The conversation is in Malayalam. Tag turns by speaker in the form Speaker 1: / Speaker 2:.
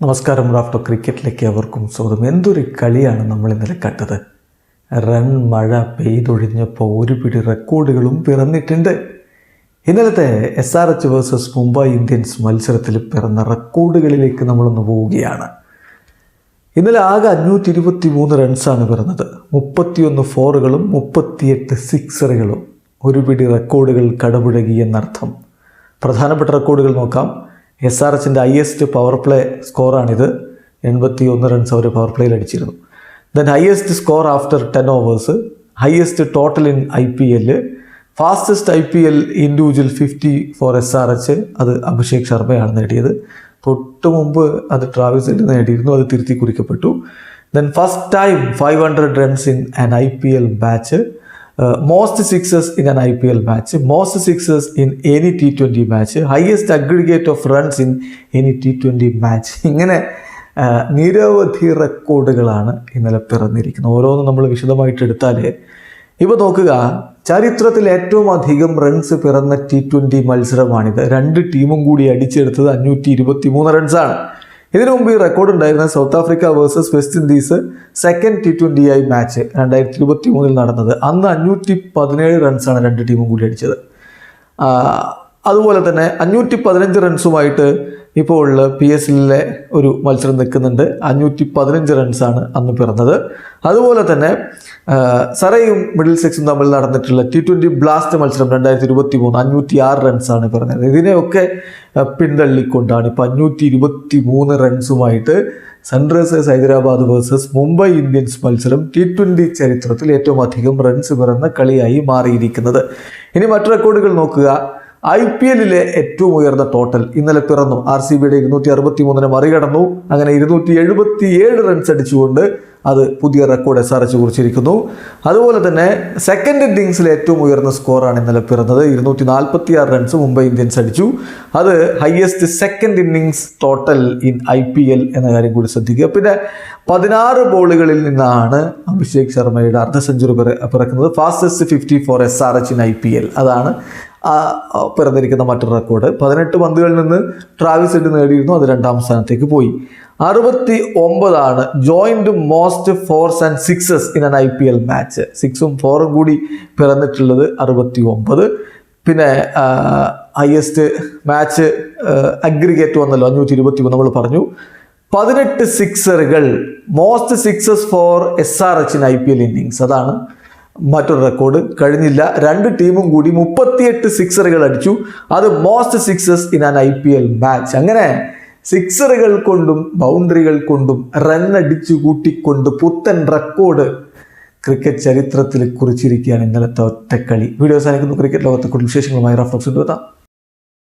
Speaker 1: നമസ്കാരം റാഫ്റ്റോ ക്രിക്കറ്റിലേക്ക് അവർക്കും സ്വാഗതം. എന്തൊരു കളിയാണ് നമ്മൾ ഇന്നലെ കണ്ടത്? റൺ മഴ പെയ്തൊഴിഞ്ഞപ്പോൾ ഒരു പിടി റെക്കോർഡുകളും പിറന്നിട്ടുണ്ട്. ഇന്നലത്തെ S R H versus Mumbai Indians മത്സരത്തിൽ പിറന്ന റെക്കോർഡുകളിലേക്ക് നമ്മളൊന്ന് പോവുകയാണ്. ഇന്നലെ ആകെ അഞ്ഞൂറ്റി ഇരുപത്തി മൂന്ന് റൺസാണ് പിറന്നത്. മുപ്പത്തിയൊന്ന് ഫോറുകളും മുപ്പത്തിയെട്ട് സിക്സറുകളും ഒരു പിടി റെക്കോർഡുകൾ കടപുഴകി എന്നർത്ഥം. പ്രധാനപ്പെട്ട റെക്കോർഡുകൾ നോക്കാം. എസ് ആർ എച്ചിന്റെ ഹയസ്റ്റ് പവർ പ്ലേ സ്കോറാണിത് എൺപത്തി ഒന്ന് റൺസ് അവർ പവർ പ്ലേയിൽ അടിച്ചിരുന്നു. Then highest score after ten overs highest total in I P L fastest I P L individual fifty for S R H അത് അഭിഷേക് ശർമ്മയാണ് നേടിയത്. തൊട്ട് മുമ്പ് അത് ട്രാവിസ് ഹെഡ് നേടിയിരുന്നു അത് തിരുത്തി കുറിക്കപ്പെട്ടു. Then first time five hundred runs in an I P L match most sixes in an I P L match most sixes in any T twenty match highest aggregate of runs in any T twenty match ഇങ്ങനെ നിരവധി റെക്കോർഡുകളാണ് ഇന്നലെ പിറന്നിരിക്കുന്നത്. ഓരോന്നും നമ്മൾ വിശദമായിട്ട് എടുത്താൽ ഇപ്പോൾ നോക്കുക ചരിത്രത്തിൽ ഏറ്റവും അധികം റൺസ് പിറന്ന ടി ട്വന്റി മത്സരമാണിത്. രണ്ട് ടീമും കൂടി അടിച്ചെടുത്തത് അഞ്ഞൂറ്റി ഇരുപത്തി മൂന്ന് റൺസാണ് ഇതിനു മുമ്പ് ഈ റെക്കോർഡ് ഉണ്ടായിരുന്ന South Africa versus West Indies second T twenty I match രണ്ടായിരത്തി ഇരുപത്തി മൂന്നിൽ നടന്നത്. അന്ന് അഞ്ഞൂറ്റി പതിനേഴ് റൺസാണ് രണ്ട് ടീമും കൂടി അടിച്ചത്. അതുപോലെ തന്നെ അഞ്ഞൂറ്റി പതിനഞ്ച് റൺസുമായിട്ട് ഇപ്പോൾ പി എസ് എല്ലിലെ ഒരു മത്സരം നിൽക്കുന്നുണ്ട്. അഞ്ഞൂറ്റി പതിനഞ്ച് റൺസാണ് അന്ന് പിറന്നത്. അതുപോലെ തന്നെ സറയും മിഡിൽ സെക്സും തമ്മിൽ നടന്നിട്ടുള്ള ടി ട്വന്റി ബ്ലാസ്റ്റ് മത്സരം രണ്ടായിരത്തി ഇരുപത്തി മൂന്ന് അഞ്ഞൂറ്റി ആറ് റൺസാണ് പിറന്നത് ഇതിനെയൊക്കെ പിന്തള്ളിക്കൊണ്ടാണ് ഇപ്പോൾ അഞ്ഞൂറ്റി ഇരുപത്തി മൂന്ന് റൺസുമായിട്ട് Sunrisers Hyderabad versus Mumbai Indians മത്സരം ടി ട്വന്റി ചരിത്രത്തിൽ ഏറ്റവും അധികം റൺസ് പിറന്ന കളിയായി മാറിയിരിക്കുന്നത്. ഇനി മറ്റു റെക്കോർഡുകൾ നോക്കുക. ഐ പി എല്ലിലെ ഏറ്റവും ഉയർന്ന ടോട്ടൽ ഇന്നലെ പിറന്നു. ആർ സി ബിയുടെ ഇരുന്നൂറ്റി അറുപത്തി മൂന്നിനെ മറികടന്നു. അങ്ങനെ ഇരുന്നൂറ്റി എഴുപത്തി ഏഴ് റൺസ് അടിച്ചുകൊണ്ട് അത് പുതിയ റെക്കോർഡ് എസ് ആർ എച്ച് കുറിച്ചിരിക്കുന്നു. അതുപോലെ തന്നെ സെക്കൻഡ് ഇന്നിങ്സിലെ ഏറ്റവും ഉയർന്ന സ്കോറാണ് ഇന്നലെ പിറന്നത്. ഇരുന്നൂറ്റി നാൽപ്പത്തി ആറ് റൺസ് മുംബൈ ഇന്ത്യൻസ് അടിച്ചു. അത് highest second innings total in I P L എന്ന കാര്യം കൂടി ശ്രദ്ധിക്കുക. പിന്നെ പതിനാറ് ബോളുകളിൽ നിന്നാണ് അഭിഷേക് ശർമ്മയുടെ അർദ്ധ century പിറക്കുന്നത്. Fastest fifty for S R H in I P L. അതാണ് പിറന്നിരിക്കുന്ന മറ്റൊരു റെക്കോർഡ് പതിനെട്ട് പന്തുകളിൽ നിന്ന് ട്രാവിസ് ഹെഡ് നേടിയിരുന്നു. അത് രണ്ടാം സ്ഥാനത്തേക്ക് പോയി. അറുപത്തി ഒമ്പതാണ് joint most fours and sixes in an I P L match സിക്സും ഫോറും കൂടി പിറന്നിട്ടുള്ളത് അറുപത്തി ഒമ്പത് പിന്നെ ഹയസ്റ്റ് മാച്ച് അഗ്രിഗേറ്റ് വന്നല്ലോ അഞ്ഞൂറ്റി ഇരുപത്തി മൂന്ന് നമ്മൾ പറഞ്ഞു. പതിനെട്ട് സിക്സറുകൾ most sixes for S R H in I P L innings അതാണ് മറ്റൊരു റെക്കോർഡ് കഴിഞ്ഞില്ല. രണ്ട് ടീമും കൂടി മുപ്പത്തിയെട്ട് സിക്സറുകൾ അടിച്ചു. അത് most sixes in an I P L match അങ്ങനെ സിക്സറുകൾ കൊണ്ടും ബൗണ്ടറികൾ കൊണ്ടും റൺ അടിച്ചു കൂട്ടിക്കൊണ്ട് പുത്തൻ റെക്കോർഡ് ക്രിക്കറ്റ് ചരിത്രത്തിൽ കുറിച്ചിരിക്കുകയാണ് ഇന്നലത്തെ ഒറ്റക്കളി. വീഡിയോ സാധിക്കുന്നു ക്രിക്കറ്റ് ലോകത്തെ കൂടുതൽ വിശേഷങ്ങളുമായി റഫ്ലക്സ് എത്താം